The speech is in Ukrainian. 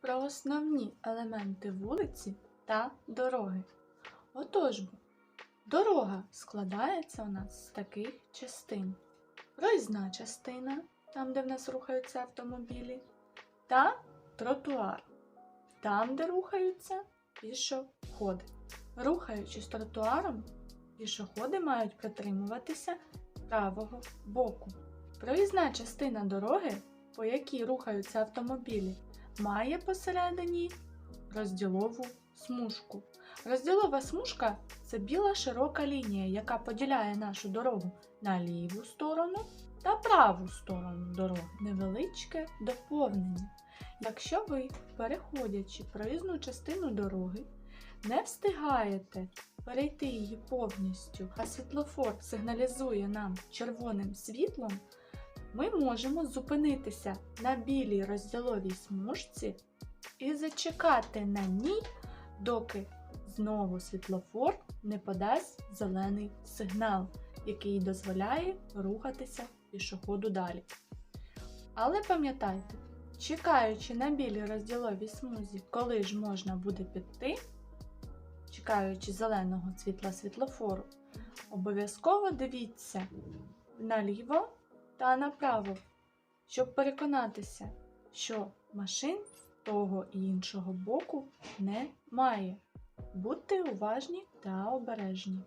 про основні елементи вулиці та дороги. Отож, бо, дорога складається у нас з таких частин: проїзна частина, там, де в нас рухаються автомобілі, та тротуар, там, де рухаються пішоходи. Рухаючись тротуаром, пішоходи мають притримуватися правого боку. Проїзна частина дороги, по якій рухаються автомобілі, має посередині розділову смужку. Розділова смужка це біла широка лінія, яка поділяє нашу дорогу на ліву сторону та праву сторону дороги. Невеличке доповнення. Якщо ви, переходячи проїзну частину дороги, не встигаєте перейти її повністю, а світлофор сигналізує нам червоним світлом, ми можемо зупинитися на білій розділовій смужці і зачекати на ній, доки знову світлофор не подасть зелений сигнал, який дозволяє рухатися пішоходу далі. Але пам'ятайте, чекаючи на білій розділовій смузі, коли ж можна буде піти, чекаючи зеленого світла світлофору, обов'язково дивіться наліво та направо, щоб переконатися, що машин з того і іншого боку немає. Будьте уважні та обережні.